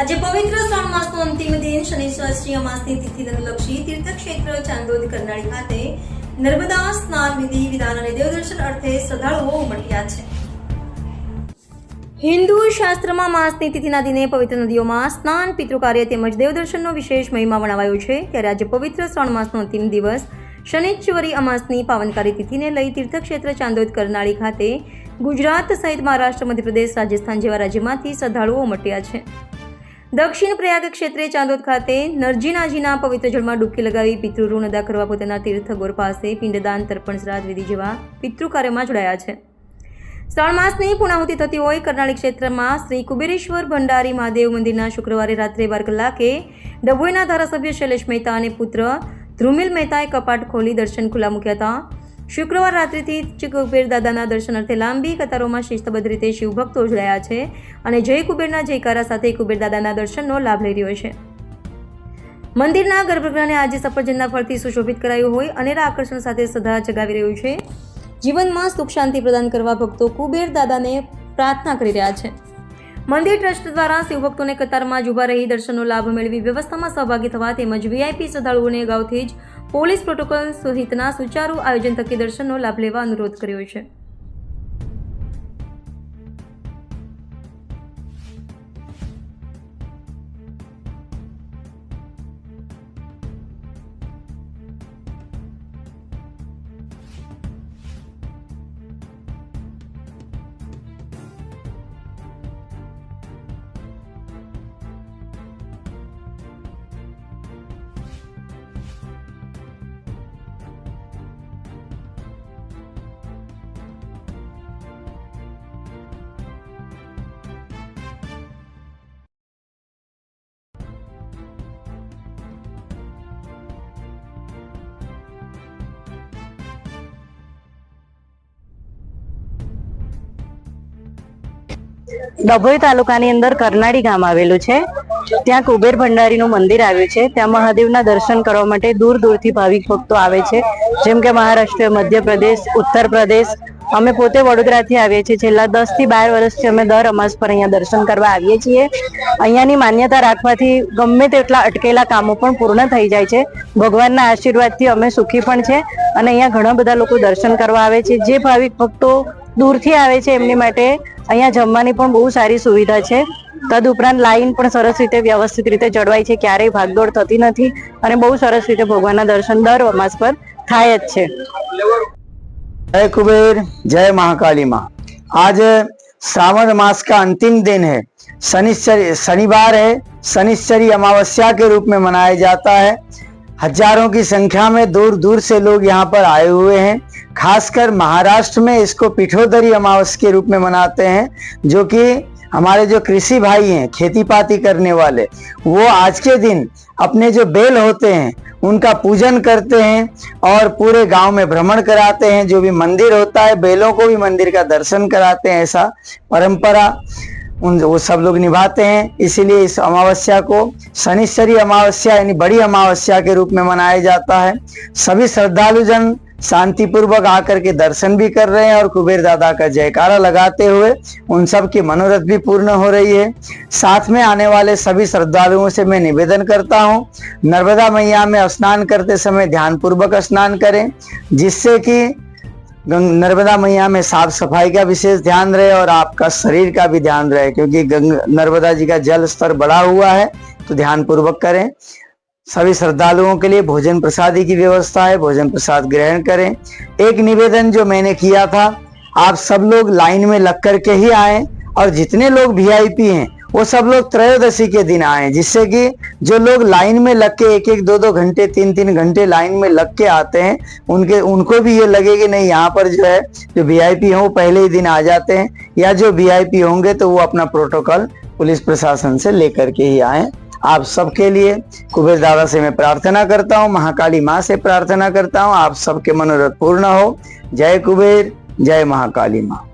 આજે પવિત્ર શ્રાવણ માસનો અંતિમ દિન શનિશ્વર શ્રી અમાસની તિથિ અનુલક્ષી તીર્થક્ષેત્ર ચાંદોદ કરનાળી ખાતે નર્મદા સ્નાન વિધિ, વિધાન અને દેવદર્શન અર્થે શ્રદ્ધાળુઓ ઉમટ્યા છે. હિન્દુ શાસ્ત્રમાં માસની તિથિના દિને પવિત્ર નદીઓમાં સ્નાન, પિતૃકાર્ય તેમજ દેવદર્શનનો વિશેષ મહિમા વણાવાયો છે. ત્યારે આજે પવિત્ર શ્રાવણ માસનો અંતિમ દિવસ શનિશ્વરી અમાસની પાવનકારી તિથિને લઈ તીર્થક્ષેત્ર ચાંદોદ કરનાળી ખાતે ગુજરાત સહિત મહારાષ્ટ્ર, મધ્યપ્રદેશ, રાજસ્થાન જેવા રાજ્યમાંથી શ્રદ્ધાળુઓ ઉમટ્યા છે. દક્ષિણ પ્રયાગ ક્ષેત્રે ચાંદોદ ખાતે નરજીનાજીના પવિત્ર જળમાં ડૂબકી લગાવી પિતૃઋણ અદા કરવા પોતાના તીર્થગોર પાસે પિંડદાન તર્પણ શ્રાદ્ધ વિધિ જેવા પિતૃ કાર્યમાં જોડાયા છે. શ્રાવણ માસની પૂર્ણાહુતિ થતી હોય કરનાળી ક્ષેત્રમાં શ્રી કુબેરેશ્વર ભંડારી મહાદેવ મંદિરના શુક્રવારે રાત્રે બાર કલાકે ડભોઈના ધારાસભ્ય શૈલેષ મહેતા અને પુત્ર ધ્રુમિલ મહેતાએ કપાટ ખોલી દર્શન ખુલ્લા મૂક્યા હતા. શુક્રવાર રાત્રિથી જ કુબેર દાદાના દર્શન અર્થે લાંબી કતારોમાં શિસ્તબદ્ધ રીતે શિવભક્તો જોડાયા છે અને જય કુબેરના જયકારા સાથે કુબેર દાદાના દર્શનનો લાભ લઈ રહ્યો છે. મંદિરના ગર્ભગૃહને આજે સફરજનના ફળથી સુશોભિત કરાયું હોય, અનેરા આકર્ષણ સાથે શ્રદ્ધા જગાવી રહ્યું છે. જીવનમાં સુખ શાંતિ પ્રદાન કરવા ભક્તો કુબેર દાદાને પ્રાર્થના કરી રહ્યા છે. મંદિર ટ્રસ્ટ દ્વારા શિવભક્તોને કતારમાં જ ઊભા રહી દર્શનનો લાભ મેળવી વ્યવસ્થામાં સહભાગી થવા તેમજ વીઆઈપી શ્રદ્ધાળુઓને અગાઉથી જ પોલીસ પ્રોટોકોલ સહિતના સુચારુ આયોજન થકી દર્શનનો લાભ લેવા અનુરોધ કર્યો છે. ડભોઈ તાલુકાની અંદર કરનાળી ગામ આવેલું છે. ત્યાં કુબેર ભંડારીનું મંદિર આવ્યું છે. ત્યાં મહાદેવના દર્શન કરવા માટે દૂર દૂરથી ભાવિક ભક્તો આવે છે. જેમ કે મહારાષ્ટ્ર, મધ્યપ્રદેશ ઉત્તર પ્રદેશ અમે પોતે વડોદરાથી આવીએ છીએ. છેલ્લા દસથી બાર વર્ષથી અમે દર અમાસ પર અહીંયા દર્શન કરવા આવીએ છીએ. અહીંયાની માન્યતા રાખવાથી ગમે તેટલા અટકેલા કામો પણ પૂર્ણ થઈ જાય છે. ભગવાનના આશીર્વાદથી અમે સુખી પણ છે અને અહીંયા ઘણા બધા લોકો દર્શન કરવા આવે છે. જે ભાવિક ભક્તો દૂરથી આવે છે એમની માટે અહીંયા જમવાની પણ બહુ સારી સુવિધા છે તદુપરાંત લાઈન પણ સરસ રીતે વ્યવસ્થિત રીતે જળવાય છે ક્યારેય ભાગદોડ થતી નથી અને બહુ સરસ રીતે ભગવાનના દર્શન દર અમાસ પર થાય જ છે जय कुबेर जय महाकाली माँ आज श्रावण मास का अंतिम दिन है शनिश्चरी शनिवार है शनिश्चरी अमावस्या के रूप में मनाया जाता है हज़ारों की संख्या में दूर दूर से लोग यहाँ पर आए हुए हैं। खासकर महाराष्ट्र में इसको पिठोदरी अमावस के रूप में मनाते हैं, जो कि हमारे जो कृषि भाई हैं खेती पाती करने वाले, वो आज के दिन अपने जो बेल होते हैं, उनका पूजन करते हैं और पूरे गाँव में भ्रमण कराते हैं। जो भी मंदिर होता है, बेलों को भी मंदिर का दर्शन कराते हैं, ऐसा परंपरा। उन वो सब लोग निभाते हैं। इसीलिए इस अमावस्या को शनिश्चरी अमावस्या, यानी बड़ी अमावस्या के रूप में मनाया जाता है। सभी श्रद्धालु जन शांतिपूर्वक आकर के दर्शन भी कर रहे हैं और कुबेर दादा का जयकारा लगाते हुए उन सब की मनोरथ भी पूर्ण हो रही है। साथ में आने वाले सभी श्रद्धालुओं से मैं निवेदन करता हूँ, नर्मदा मैया में स्नान करते समय ध्यान पूर्वक स्नान करें, जिससे कि नर्मदा मैया में साफ़ सफ़ाई का विशेष ध्यान रहे और आपका शरीर का भी ध्यान रहे, क्योंकि नर्मदा जी का जल स्तर बढ़ा हुआ है तो ध्यान पूर्वक करें। सभी श्रद्धालुओं के लिए भोजन प्रसादी की व्यवस्था है, भोजन प्रसाद ग्रहण करें। एक निवेदन जो मैंने किया था, आप सब लोग लाइन में लग करके ही आए और जितने लोग वीआईपी हैं वो सब लोग त्रयोदशी के दिन आए, जिससे कि जो लोग लाइन में लग के एक एक दो दो घंटे तीन तीन घंटे लाइन में लग के आते हैं, उनके, उनको भी ये लगे कि नहीं, यहाँ पर जो है, जो वीआईपी हैं, वो पहले ही दिन आ जाते हैं, या जो वीआईपी होंगे तो वो अपना प्रोटोकॉल पुलिस प्रशासन से लेकर के ही आए। आप सबके लिए कुबेर दादा से मैं प्रार्थना करता हूँ, महाकाली माँ से प्रार्थना करता हूँ, आप सबके मनोरथ पूर्ण हो। जय कुबेर, जय महाकाली माँ।